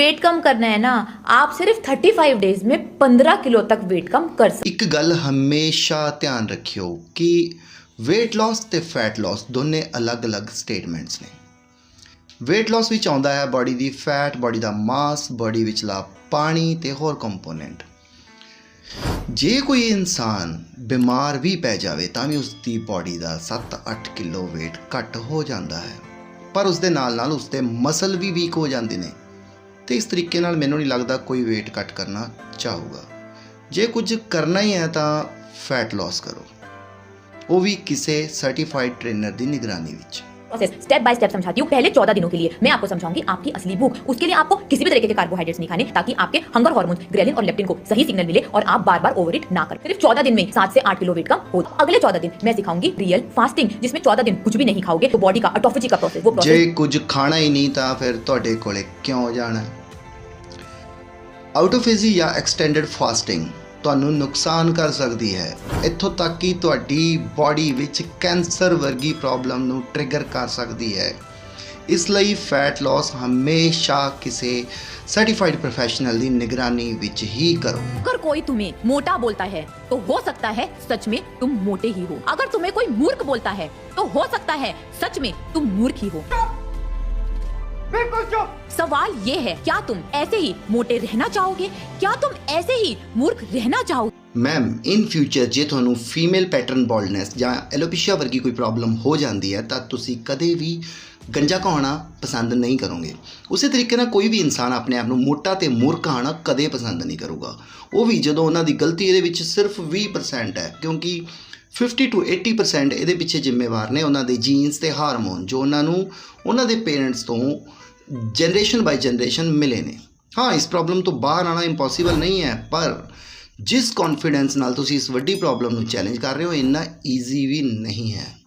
Wait कम करना है ना आप सिर्फ 35 डेज में 15 किलो तक वेट कम कर सकते ਇੱਕ ਗੱਲ ਹਮੇਸ਼ਾ ਧਿਆਨ ਰੱਖਿਓ ਕਿ weight loss ਤੇ fat loss ਦੋਨੇ ਅਲੱਗ-ਅਲੱਗ ਸਟੇਟਮੈਂਟਸ ਨੇ weight loss ਵਿੱਚ ਆਉਂਦਾ ਹੈ ਬਾਡੀ ਦੀ ਫੈਟ ਬਾਡੀ ਦਾ ਮਾਸ ਬਾਡੀ ਵਿਚਲਾ ਪਾਣੀ ਤੇ ਹੋਰ ਕੰਪੋਨੈਂਟ ਜੇ ਕੋਈ ਇਨਸਾਨ ਬਿਮਾਰ ਵੀ ਪੈ ਜਾਵੇ ਤਾਂ ਵੀ ਉਸ ਦੀ ਬਾਡੀ ਦਾ 7-8 ਕਿਲੋ weight ਘੱਟ ਹੋ ਜਾਂਦਾ ਹੈ ਪਰ ਉਸ ਦੇ ਨਾਲ ਨਾਲ ਉਸ ਦੇ ਮਸਲ ਵੀ ਵੀਕ ਹੋ ਜਾਂਦੇ ਨੇ ਤੇ ਇਸ ਤਰੀਕੇ ਨਾਲ ਮੈਨੂੰ ਨਹੀਂ ਲੱਗਦਾ ਕੋਈ weight ਘੱਟ ਕਰਨਾ ਚਾਹੂਗਾ ਜੇ ਕੁਝ ਕਰਨਾ ਹੀ ਹੈ ਤਾਂ ਫੈਟ ਲਾਸ ਕਰੋ ਉਹ ਵੀ ਕਿਸੇ ਸਰਟੀਫਾਈਡ ਟ੍ਰੇਨਰ ਦੀ ਨਿਗਰਾਨੀ ਵਿੱਚ प्रोसेस स्टेप बाय स्टेप समझाती हूँ पहले चौदह दिनों के लिए मैं आपको समझाऊंगी आपकी असली भूख उसके लिए आपको किसी भी तरीके के कार्बोहाइड्रेट्स नहीं खाने ताकि आपके हंगर हार्मोन ग्रेलिन और लेप्टिन को सही सिग्नल मिले और आप बार बार ओवर ना करें सिर्फ चौदह दिन में सात से आठ किलो वेट कम हो अगले चौदह दिन मैं सिखाऊंगी रियल फास्टिंग जिसमें चौदह दिन कुछ भी नहीं खाओगे तो बॉडी का ऑटोफेजी का प्रोसेस वो ਜੇ प्रोसेस ਕੁਝ ਖਾਣਾ ਹੀ ਨਹੀਂ ਤਾਂ ਫਿਰ ਤੁਹਾਡੇ ਕੋਲੇ ਕਿਉਂ ਜਾਣਾ ਆਊਟੋਫੇਜ਼ੀ ਜਾਂ ਐਕਸਟੈਂਡਡ ਫਾਸਟਿੰਗ ਤੁਹਾਨੂੰ ਨੁਕਸਾਨ ਕਰ ਸਕਦੀ ਹੈ ਇੱਥੋਂ ਤੱਕ ਕਿ ਤੁਹਾਡੀ ਬਾਡੀ ਵਿੱਚ ਕੈਂਸਰ ਵਰਗੀ ਪ੍ਰੋਬਲਮ ਨੂੰ ਟ੍ਰਿਗਰ ਕਰ ਸਕਦੀ ਹੈ ਇਸ ਲਈ ਫੈਟ ਲਾਸ ਹਮੇਸ਼ਾ ਕਿਸੇ ਸਰਟੀਫਾਈਡ ਪ੍ਰੋਫੈਸ਼ਨਲ ਦੀ ਨਿਗਰਾਨੀ ਵਿੱਚ ਹੀ ਕਰੋ अगर कोई तुम्हें मोटा बोलता है तो हो सकता है सच में तुम मोटे ही हो अगर तुम्हें कोई मूर्ख बोलता है तो हो सकता है सच में तुम मूर्ख ही हो सवाल ये है क्या तुम ऐसे ही मोटे रहना चाहोगे क्या तुम ऐसे ही मूर्ख रहना चाहोगे ਮੈਮ ਇਨ ਫਿਊਚਰ ਜੇ ਤੁਹਾਨੂੰ ਫੀਮੇਲ ਪੈਟਰਨ ਬਾਲਡਨੈਸ ਜਾਂ ਐਲੋਪੀਸ਼ੀਆ ਵਰਗੀ ਕੋਈ ਪ੍ਰੋਬਲਮ ਹੋ ਜਾਂਦੀ ਹੈ ਤਾਂ ਤੁਸੀਂ ਕਦੇ ਵੀ ਗੰਜਾ ਕਹਾਣਾ ਪਸੰਦ ਨਹੀਂ ਕਰੋਗੇ ਉਸੇ ਤਰੀਕੇ ਨਾਲ ਕੋਈ ਵੀ ਇਨਸਾਨ ਆਪਣੇ ਆਪ ਨੂੰ ਮੋਟਾ ਤੇ ਮੂਰਖ ਕਹਾਣਾ ਕਦੇ ਪਸੰਦ ਨਹੀਂ ਕਰੂਗਾ ਉਹ ਵੀ ਜਦੋਂ ਉਹਨਾਂ ਦੀ ਗਲਤੀ ਇਹਦੇ ਵਿੱਚ ਸਿਰਫ 20% ਹੈ ਕਿਉਂਕਿ 50 ਟੂ 80% ਇਹਦੇ ਪਿੱਛੇ ਜ਼ਿੰਮੇਵਾਰ ਨੇ ਉਹਨਾਂ ਦੇ ਜੀਨਸ ਤੇ ਹਾਰਮੋਨ ਜੋ ਉਹਨਾਂ ਨੂੰ ਉਹਨਾਂ ਦੇ ਪੇਰੈਂਟਸ ਤੋਂ ਜਨਰੇਸ਼ਨ ਬਾਈ ਜਨਰੇਸ਼ਨ ਮਿਲੇ ਨੇ। ਹਾਂ, ਇਸ ਪ੍ਰੋਬਲਮ ਤੋਂ ਬਾਹਰ ਆਣਾ ਇੰਪੋਸੀਬਲ ਨਹੀਂ ਹੈ, ਪਰ ਜਿਸ ਕੌਨਫੀਡੈਂਸ ਨਾਲ ਤੁਸੀਂ ਇਸ ਵੱਡੀ ਪ੍ਰੋਬਲਮ ਨੂੰ ਚੈਲੰਜ ਕਰ ਰਹੇ ਹੋ, ਇੰਨਾ ਈਜ਼ੀ ਵੀ ਨਹੀਂ ਹੈ।